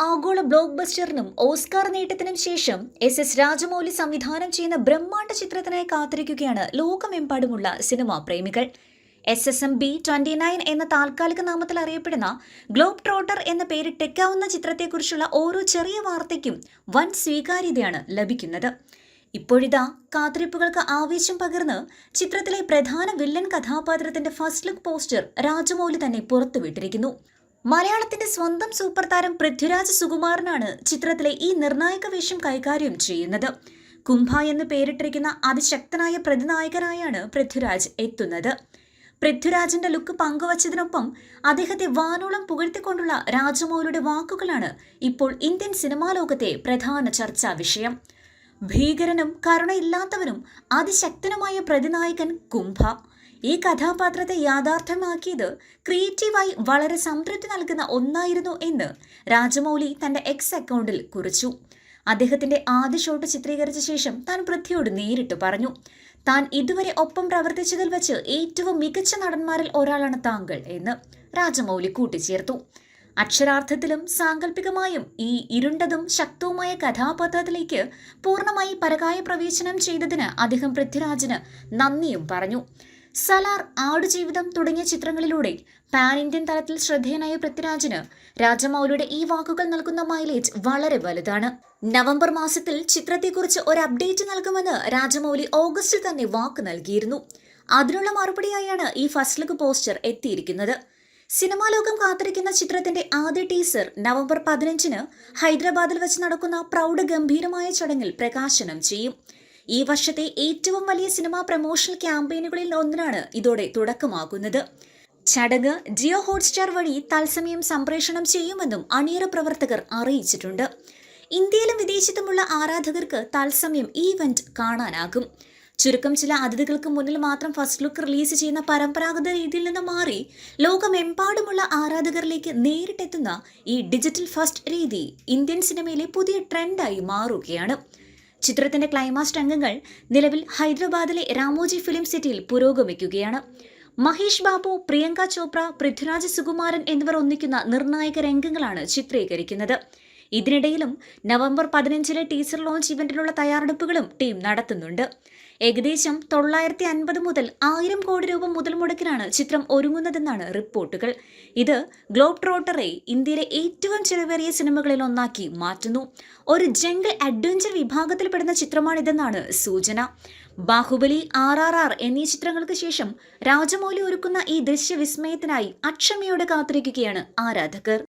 ആഗോള block ബസ്റ്ററിനും Oscar നേട്ടത്തിനും ശേഷം S S Rajamouli സംവിധാനം ചെയ്യുന്ന ബ്രഹ്മാണ്ഡ ചിത്രത്തിനായി കാത്തിരിക്കുകയാണ് ലോകമെമ്പാടുമുള്ള സിനിമാ പ്രേമികൾ. S S M B twenty nine എന്ന താൽക്കാലിക നാമത്തിൽ അറിയപ്പെടുന്ന ഗ്ലോബ് ട്രോട്ടർ എന്ന പേരിട്ടേക്കാവുന്ന ചിത്രത്തെക്കുറിച്ചുള്ള ഓരോ ചെറിയ വാർത്തയ്ക്കും വൻ സ്വീകാര്യതയാണ് ലഭിക്കുന്നത്. ഇപ്പോഴിതാ കാത്തിരിപ്പുകൾക്ക് ആവേശം പകർന്ന് ചിത്രത്തിലെ പ്രധാന വില്ലൻ കഥാപാത്രത്തിന്റെ ഫസ്റ്റ് ലുക്ക് പോസ്റ്റർ രാജമൗലി തന്നെ പുറത്തുവിട്ടിരിക്കുന്നു. മലയാളത്തിന്റെ സ്വന്തം സൂപ്പർ താരം പൃഥ്വിരാജ് സുകുമാരനാണ് ചിത്രത്തിലെ ഈ നിർണായക വേഷം കൈകാര്യം ചെയ്യുന്നത്. കുംഭ എന്ന് പേരിട്ടിരിക്കുന്ന അതിശക്തനായ പ്രതിനായകനായാണ് പൃഥ്വിരാജ് എത്തുന്നത്. പൃഥ്വിരാജിന്റെ ലുക്ക് പങ്കുവച്ചതിനൊപ്പം അദ്ദേഹത്തെ വാനോളം പുകഴ്ത്തിക്കൊണ്ടുള്ള രാജമൗലിയുടെ വാക്കുകളാണ് ഇപ്പോൾ ഇന്ത്യൻ സിനിമാ ലോകത്തെ പ്രധാന ചർച്ചാ വിഷയം. ഭീകരനും കരുണയില്ലാത്തവനും അതിശക്തനുമായ പ്രതിനായകൻ കുംഭ. ഈ കഥാപാത്രത്തെ യാഥാർത്ഥ്യമാക്കിയത് ക്രിയേറ്റീവായി വളരെ സംതൃപ്തി നൽകുന്ന ഒന്നായിരുന്നു എന്ന് രാജമൗലി തന്റെ എക്സ് അക്കൗണ്ടിൽ കുറിച്ചു. അദ്ദേഹത്തിന്റെ ആദ്യ ഷോട്ട് ചിത്രീകരിച്ച ശേഷം താൻ പൃഥ്വിയോട് നേരിട്ട് പറഞ്ഞു. താൻ ഇതുവരെ ഒപ്പം പ്രവർത്തിച്ചതിൽ വെച്ച് ഏറ്റവും മികച്ച നടന്മാരിൽ ഒരാളാണ് താങ്കൾ എന്ന് രാജമൗലി കൂട്ടിച്ചേർത്തു. അക്ഷരാർത്ഥത്തിലും സാങ്കല്പികമായും ഈ ഇരുണ്ടതും ശക്തവുമായ കഥാപാത്രത്തിലേക്ക് പൂർണമായി പരകായ പ്രവേശനം ചെയ്തതിന് അദ്ദേഹം പൃഥ്വിരാജിന് നന്ദിയും പറഞ്ഞു. സലാർ ആടുജീവിതം തുടങ്ങിയ ചിത്രങ്ങളിലൂടെ പാൻ ഇന്ത്യൻ തലത്തിൽ ശ്രദ്ധേയനായ പൃഥ്വിരാജിന് രാജമൗലിയുടെ ഈ വാക്കുകൾ നൽകുന്ന മൈലേജ് വളരെ വലുതാണ്. നവംബർ മാസത്തിൽ ചിത്രത്തെക്കുറിച്ച് ഒരു അപ്ഡേറ്റ് നൽകുമെന്ന് രാജമൗലി ഓഗസ്റ്റിൽ തന്നെ വാക്ക് നൽകിയിരുന്നു. അതിനുള്ള മറുപടിയായാണ് ഈ ഫസ്റ്റ് ലുക്ക് പോസ്റ്റർ എത്തിയിരിക്കുന്നത്. സിനിമാ ലോകം കാത്തിരിക്കുന്ന ചിത്രത്തിന്റെ ആദ്യ ടീസർ നവംബർ പതിനഞ്ചിന് ഹൈദരാബാദിൽ വെച്ച് നടക്കുന്ന പ്രൗഢ ഗംഭീരമായ ചടങ്ങിൽ പ്രകാശനം ചെയ്യും. ഈ വർഷത്തെ ഏറ്റവും വലിയ സിനിമാ പ്രമോഷണൽ ക്യാമ്പയിനുകളിൽ ഒന്നിനാണ് ഇതോടെ തുടക്കമാകുന്നത്. ചടങ്ങ് ജിയോ ഹോട്ട്സ്റ്റാർ വഴി തത്സമയം സംപ്രേഷണം ചെയ്യുമെന്നും അണിയറ പ്രവർത്തകർ അറിയിച്ചിട്ടുണ്ട്. ഇന്ത്യയിലും വിദേശത്തുമുള്ള ആരാധകർക്ക് തത്സമയം ഈ ഇവന്റ് കാണാനാകും. ചുരുക്കം ചില അതിഥികൾക്ക് മുന്നിൽ മാത്രം ഫസ്റ്റ് ലുക്ക് റിലീസ് ചെയ്യുന്ന പരമ്പരാഗത രീതിയിൽ നിന്ന് മാറി ലോകമെമ്പാടുമുള്ള ആരാധകരിലേക്ക് നേരിട്ടെത്തുന്ന ഈ ഡിജിറ്റൽ ഫസ്റ്റ് രീതി ഇന്ത്യൻ സിനിമയിലെ പുതിയ ട്രെൻഡായി മാറുകയാണ്. ചിത്രത്തിന്റെ ക്ലൈമാക്സ് രംഗങ്ങൾ നിലവിൽ ഹൈദരാബാദിലെ രാമോജി ഫിലിം സിറ്റിയിൽ പുരോഗമിക്കുകയാണ്. മഹേഷ് ബാബു പ്രിയങ്ക ചോപ്ര പൃഥ്വിരാജ് സുകുമാരൻ എന്നിവർ ഒന്നിക്കുന്ന നിർണായക രംഗങ്ങളാണ് ചിത്രീകരിക്കുന്നത്. ഇതിനിടയിലും നവംബർ പതിനഞ്ചിലെ ടീസർ ലോഞ്ച് ഇവന്റിനുള്ള തയ്യാറെടുപ്പുകളും ടീം നടത്തുന്നുണ്ട്. ഏകദേശം തൊള്ളായിരത്തി അൻപത് മുതൽ ആയിരം കോടി രൂപ മുതൽ മുടക്കിലാണ് ചിത്രം ഒരുങ്ങുന്നതെന്നാണ് റിപ്പോർട്ടുകൾ. ഇത് ഗ്ലോബ് ട്രോട്ടറെ ഇന്ത്യയിലെ ഏറ്റവും ചെലവേറിയ സിനിമകളിൽ ഒന്നാക്കി മാറ്റുന്നു. ഒരു ജംഗിൾ അഡ്വഞ്ചർ വിഭാഗത്തിൽപ്പെടുന്ന ചിത്രമാണിതെന്നാണ് സൂചന. ബാഹുബലി ആർ ആർ ആർ എന്നീ ചിത്രങ്ങൾക്ക് ശേഷം രാജമൗലി ഒരുക്കുന്ന ഈ ദൃശ്യവിസ്മയത്തിനായി അക്ഷമയോടെ കാത്തിരിക്കുകയാണ് ആരാധകർ.